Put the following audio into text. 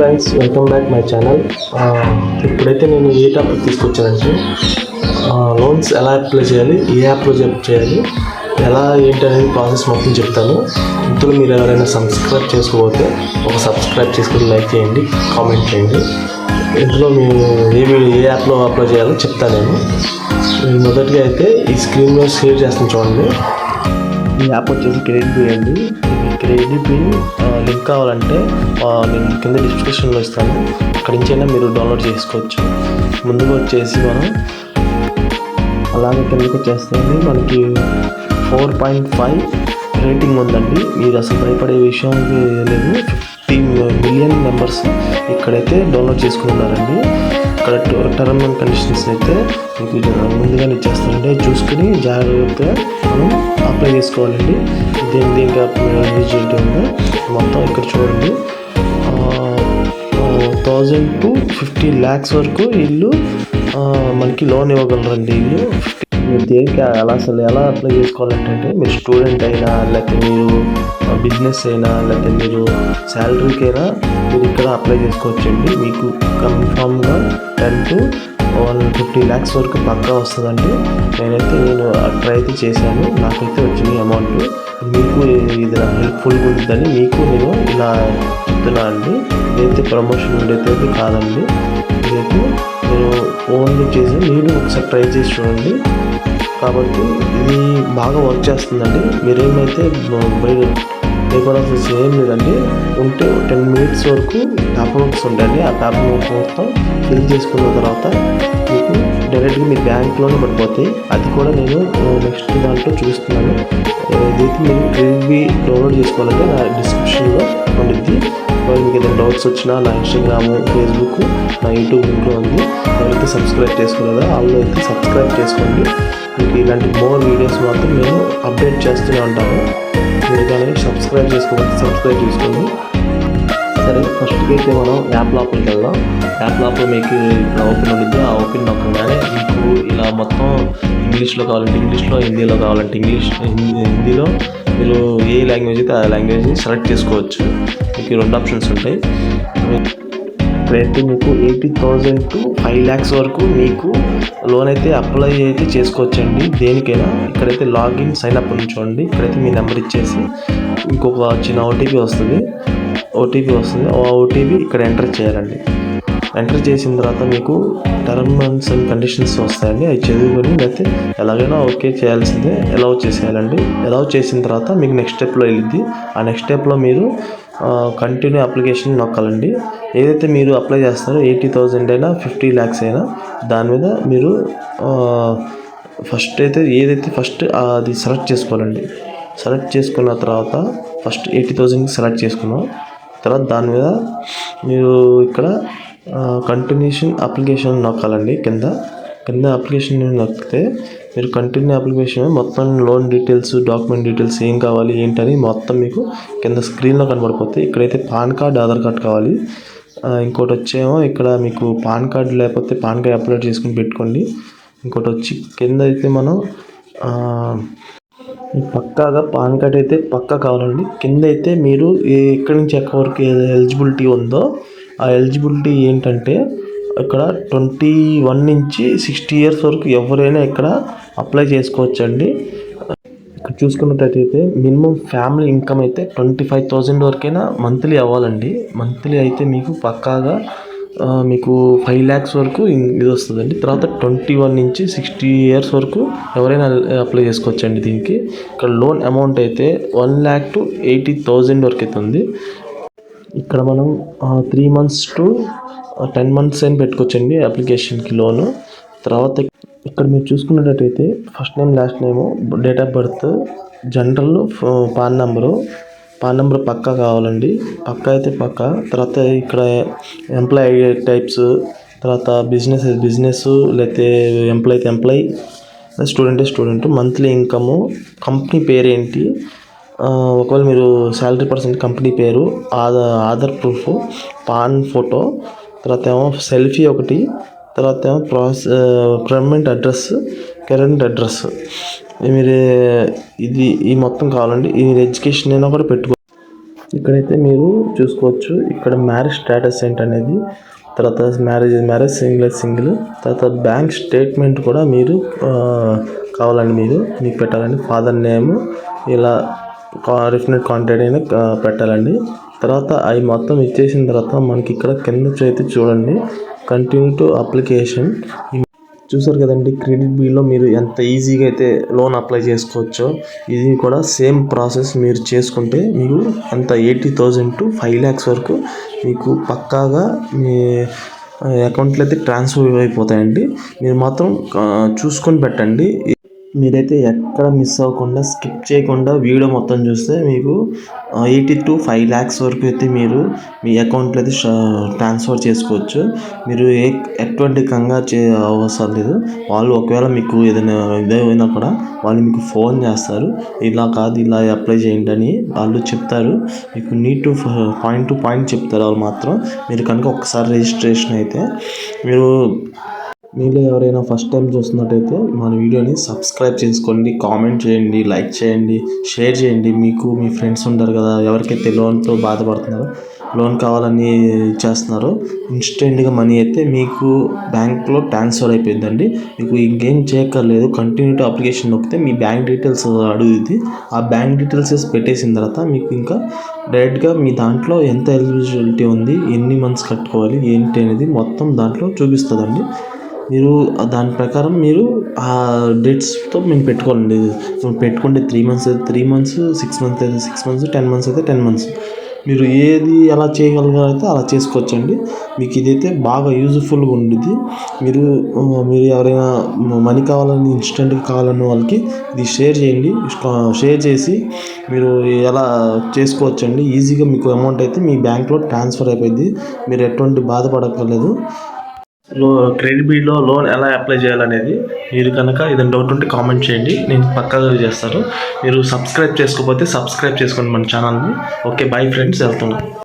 Friends welcome back my channel ఇప్పుడైతే నేను ఏ టాపిక్ తీసుకొచ్చానంటే లోన్స్ ఎలా అప్లై చేయాలి ఏ యాప్లో చేయాలి ఎలా ఏంటి అనేది ప్రాసెస్ మొత్తం చెప్తాను. ఇందులో మీరు ఎవరైనా సబ్స్క్రైబ్ చేసుకోకపోతే ఒక సబ్స్క్రైబ్ చేసుకుని లైక్ చేయండి కామెంట్ చేయండి. ఇందులో మీరు ఏ ఏ యాప్లో అప్లై చేయాలో చెప్తాను నేను. మొదటిగా అయితే ఈ స్క్రీన్లో షేర్ చేస్తాను చూడండి. ఈ యాప్ వచ్చేసి క్రెడిట్ చేయండి అండి ఈ లింక్ కావాలంటే నేను కింద డిస్క్రిప్షన్లో ఇస్తాను. అక్కడి నుంచి అయినా మీరు డౌన్లోడ్ చేసుకోవచ్చు. ముందుగా వచ్చేసి మనం అలాగే కిందకి వచ్చేస్తుంది మనకి ఫోర్ పాయింట్ ఫైవ్ రేటింగ్ ఉందండి. మీరు అసలు భయపడే విషయం లేదు. ఫిఫ్టీ మిలియన్ మెంబర్స్ ఇక్కడైతే డౌన్లోడ్ చేసుకున్నారండి ఇక్కడ టర్మ్ అండ్ కండిషన్స్ అయితే మీకు ముందుగానే ఇచ్చేస్తారండి చూసుకుని జాగ్రత్తగా మనం అప్లై చేసుకోవాలండి. దీని దేనికి జరిగింది మొత్తం ఇక్కడ చూడండి. థౌజండ్ టు ఫిఫ్టీ ల్యాక్స్ వరకు ఇల్లు మనకి లోన్ ఇవ్వగలరండి ఇల్లు. మీరు దేనికి ఎలా అసలు ఎలా అప్లై చేసుకోవాలంటే మీరు స్టూడెంట్ అయినా లేకపోతే మీరు బిజినెస్ అయినా లేకపోతే మీరు శాలరీకి అయినా మీరు ఇక్కడ అప్లై చేసుకోవచ్చండి. మీకు కన్ఫామ్గా ten to one fifty lakhs వరకు పక్కా వస్తుందండి నేనైతే నేను ట్రై అయితే చేశాను. నాకైతే వచ్చింది అమౌంట్. మీకు ఇది హెల్ప్ఫుల్గా ఉంటుందని మీకు నేను ఇలా చెప్తున్నా అండి. ఇదైతే ప్రమోషన్ ఉండేది కాదండి. ఇదైతే నేను ఓన్లీ చేసి నేను ఒకసారి ట్రై చేసి చూడండి. కాబట్టి ఇది బాగా వర్క్ చేస్తుందండి. మీరేమైతే మీరు భయపడాల్సిన ఏం లేదండి. ఉంటే టెన్ మినిట్స్ వరకు పేపర్ వర్క్స్ ఉంటాయండి ఆ పేపర్ వర్క్ మొత్తం ఫిల్ చేసుకున్న తర్వాత మీకు డైరెక్ట్గా మీ బ్యాంక్లోనే పడిపోతాయి. అది కూడా నేను నెక్స్ట్ దాంట్లో చూస్తున్నాను. ఇదైతే మీరు క్రెడిట్ డౌన్లోడ్ చేసుకోవాలంటే నా డిస్క్రిప్షన్లో ఉండిద్ది. మరి మీకు ఏదైనా డౌట్స్ వచ్చినా నా ఇన్స్టాగ్రామ్ ఫేస్బుక్ నా యూట్యూబ్ ఇంట్లో ఉంది. ఎవరైతే సబ్స్క్రైబ్ చేసుకోలేదో వాళ్ళు అయితే సబ్స్క్రైబ్ చేసుకోండి. మీకు ఇలాంటి మోర్ వీడియోస్ మాత్రం నేను అప్డేట్ చేస్తూనే ఉంటాను. మీరు కానీ సబ్స్క్రైబ్ చేసుకోకపోతే సబ్స్క్రైబ్ చేసుకోండి సరే ఫస్ట్కి అయితే మనం యాప్ లోపలికి వెళ్దాం. యాప్ లోపల మీకు ఇక్కడ ఓపెన్ ఉంటుంది ఆ ఓపెన్ నొక్కగానే మీకు ఇలా మొత్తం ఇంగ్లీష్లో కావాలంటే ఇంగ్లీష్లో హిందీలో కావాలంటే ఇంగ్లీష్ హిందీ- హిందీలో మీరు ఏ లాంగ్వేజ్ అయితే ఆ లాంగ్వేజ్ సెలెక్ట్ చేసుకోవచ్చు. మీకు రెండు ఆప్షన్స్ ఉంటాయి. అయితే మీకు eighty thousand to five lakhs వరకు మీకు లోన్ అయితే అప్లై అయితే చేసుకోవచ్చండి. దేనికైనా ఇక్కడైతే లాగిన్ సైన్ అప్ అని ఇక్కడైతే మీ నెంబర్ ఇచ్చేసి ఇంకొక చిన్న ఓటీపీ వస్తుంది. ఓటీపీ వస్తుంది. ఆ ఓటీపీ ఇక్కడ ఎంటర్ చేయాలండి. ఎంటర్ చేసిన తర్వాత మీకు టర్మ్స్ అండ్ కండిషన్స్ వస్తాయండి. అవి చదువుకొని లేకపోతే ఎలాగైనా ఓకే చేయాల్సిందే. అలౌ చేసేయాలండి. అలౌ చేసిన తర్వాత మీకు నెక్స్ట్ స్టెప్లో వెళ్ళిద్ది. ఆ నెక్స్ట్ స్టెప్లో మీరు కంటిన్యూ అప్లికేషన్ నొక్కాలండి. ఏదైతే మీరు అప్లై చేస్తారో ఎయిటీ థౌజండ్ అయినా ఫిఫ్టీ ల్యాక్స్ అయినా దాని మీద మీరు ఫస్ట్ అయితే ఏదైతే ఫస్ట్ అది సెలెక్ట్ చేసుకోవాలండి. సెలెక్ట్ చేసుకున్న తర్వాత ఫస్ట్ ఎయిటీ థౌజండ్కి సెలెక్ట్ చేసుకున్నాం. తర్వాత దాని మీద మీరు ఇక్కడ కంటిన్యూషన్ అప్లికేషన్ నొక్కాలండి. కింద కింద అప్లికేషన్ నొక్కితే మీరు కంటిన్యూ అప్లికేషన్ మొత్తం లోన్ డీటెయిల్స్ డాక్యుమెంట్ డీటెయిల్స్ ఏం కావాలి ఏంటని మొత్తం మీకు కింద స్క్రీన్లో కనబడిపోతాయి. ఇక్కడైతే పాన్ కార్డ్ ఆధార్ కార్డ్ కావాలి. ఇంకోటి వచ్చేమో ఇక్కడ మీకు పాన్ కార్డ్ లేకపోతే పాన్ కార్డ్ అప్లోడ్ చేసుకుని పెట్టుకోండి. ఇంకోటి వచ్చి కింద అయితే మనం పక్కాగా పాన్ కార్డ్ అయితే పక్కా కావాలండి. కింద అయితే మీరు ఎక్కడి నుంచి ఎక్కడి వరకు ఎలిజిబిలిటీ ఉందో ఆ ఎలిజిబిలిటీ ఏంటంటే ఇక్కడ ట్వంటీ వన్ నుంచి సిక్స్టీ ఇయర్స్ వరకు ఎవరైనా ఇక్కడ అప్లై చేసుకోవచ్చండి. ఇక్కడ చూసుకున్నట్టయితే మినిమం ఫ్యామిలీ ఇన్కమ్ అయితే ట్వంటీ ఫైవ్ థౌజండ్ వరకైనా మంత్లీ అవ్వాలండి. మంత్లీ అయితే మీకు పక్కాగా మీకు ఫైవ్ ల్యాక్స్ వరకు ఇది వస్తుందండి. తర్వాత ట్వంటీ వన్ నుంచి సిక్స్టీ ఇయర్స్ వరకు ఎవరైనా అప్లై చేసుకోవచ్చండి దీనికి. ఇక్కడ లోన్ అమౌంట్ అయితే one lakh to eighty thousand వరకు అయితే ఉంది ఇక్కడ మనం three months to ten months అయినా పెట్టుకోవచ్చండి అప్లికేషన్కి లోను. తర్వాత ఇక్కడ మీరు చూసుకున్నట్టయితే first name last name date of birth general PAN number PAN number పక్కా కావాలండి. పక్కా అయితే పక్కా. తర్వాత ఇక్కడ ఎంప్లాయ్ టైప్స్ తర్వాత బిజినెస్ బిజినెస్ లేకపోతే ఎంప్లాయ్ అయితే employ student student monthly income company పేరేంటి ఏంటి? ఒకవేళ మీరు శాలరీ పర్సెంట్ కంపెనీ పేరు Aadhaar Aadhaar proof PAN photo తర్వాత ఏమో సెల్ఫీ ఒకటి తర్వాత ఏమో process permanent address current address. మీరు ఇది ఈ మొత్తం కావాలండి. ఈ ఎడ్యుకేషన్ అయినా కూడా పెట్టుకో ఇక్కడైతే మీరు చూసుకోవచ్చు. ఇక్కడ మ్యారేజ్ స్టేటస్ ఏంటనేది తర్వాత మ్యారేజ్ మ్యారేజ్ సింగిల్ సింగిల్ తర్వాత బ్యాంక్ స్టేట్మెంట్ కూడా మీరు కావాలండి మీరు. మీకు పెట్టాలండి. ఫాదర్ నేమ్ ఇలా రిఫినెట్ కాంటాక్ట్ అయినా పెట్టాలండి. తర్వాత అవి మొత్తం ఇచ్చేసిన తర్వాత మనకి ఇక్కడ కింద అయితే చూడండి. కంటిన్యూ టు అప్లికేషన్ చూసారు కదండి క్రెడిట్ బిల్లో మీరు ఎంత ఈజీగా అయితే లోన్ అప్లై చేసుకోవచ్చో ఇది కూడా సేమ్ ప్రాసెస్ మీరు చేసుకుంటే మీకు ఎంత eighty thousand to five lakhs వరకు మీకు పక్కాగా మీ అకౌంట్లో అయితే ట్రాన్స్ఫర్ అయిపోతాయండి. మీరు మాత్రం చూసుకొని పెట్టండి. మీరైతే ఎక్కడ మిస్ అవ్వకుండా స్కిప్ చేయకుండా వీడియో మొత్తం చూస్తే మీకు ఎయిటీ టు ఫైవ్ ల్యాక్స్ వరకు అయితే మీరు మీ అకౌంట్లో అయితే ట్రాన్స్ఫర్ చేసుకోవచ్చు. మీరు ఏ ఎటువంటి కంగారు చే అవసరం లేదు. వాళ్ళు ఒకవేళ మీకు ఏదైనా ఇదైనా కూడా వాళ్ళు మీకు ఫోన్ చేస్తారు. ఇలా కాదు ఇలా అప్లై చేయండి అని వాళ్ళు చెప్తారు. మీకు neat to point to point చెప్తారు వాళ్ళు మాత్రం. మీరు కనుక ఒకసారి రిజిస్ట్రేషన్ అయితే మీరు మీలో ఎవరైనా ఫస్ట్ టైం చూస్తున్నట్టయితే మన వీడియోని సబ్స్క్రైబ్ చేసుకోండి కామెంట్ చేయండి లైక్ చేయండి షేర్ చేయండి. మీకు మీ ఫ్రెండ్స్ ఉంటారు కదా ఎవరికైతే లోన్తో బాధపడుతున్నారో లోన్ కావాలని చేస్తున్నారో ఇన్స్టెంట్గా మనీ అయితే మీకు బ్యాంక్లో ట్రాన్స్ఫర్ అయిపోయిందండి. మీకు ఇంకేం చేయక్కర్లేదు కంటిన్యూ టు అప్లికేషన్ నొక్కితే మీ బ్యాంక్ డీటెయిల్స్ అడుగుద్ది. ఆ బ్యాంక్ డీటెయిల్స్ పెట్టేసిన తర్వాత మీకు ఇంకా డైరెక్ట్గా మీ దాంట్లో ఎంత ఎలిజిబిలిటీ ఉంది ఎన్ని మంత్స్ కట్టుకోవాలి ఏంటి అనేది మొత్తం దాంట్లో చూపిస్తుందండి. మీరు దాని ప్రకారం మీరు ఆ డేట్స్తో మేము పెట్టుకోవాలండి. పెట్టుకుంటే త్రీ మంత్స్ అయితే త్రీ మంత్స్ సిక్స్ మంత్స్ అయితే సిక్స్ మంత్స్ టెన్ మంత్స్ అయితే టెన్ మంత్స్ మీరు ఏది ఎలా చేయగలిగారైతే అలా చేసుకోవచ్చండి. మీకు ఇదైతే బాగా యూజ్ఫుల్గా ఉండిద్ది. మీరు మీరు ఎవరైనా మనీ కావాలని ఇన్స్టెంట్గా కావాలన్న వాళ్ళకి ఇది షేర్ చేయండి. షేర్ చేసి మీరు ఎలా చేసుకోవచ్చండి. ఈజీగా మీకు అమౌంట్ అయితే మీ బ్యాంక్లో ట్రాన్స్ఫర్ అయిపోయింది మీరు ఎటువంటి బాధపడక్కర్లేదు. లో క్రెడిట్ బిల్లో లోన్ ఎలా అప్లై చేయాలనేది మీరు కనుక ఏదైనా డౌట్ ఉంటే కామెంట్ చేయండి. నేను పక్కాగా చేస్తాను. మీరు సబ్స్క్రైబ్ చేసుకోకపోతే సబ్స్క్రైబ్ చేసుకోండి మన ఛానల్ని ఓకే బాయ్ ఫ్రెండ్స్ వెళ్తున్నాను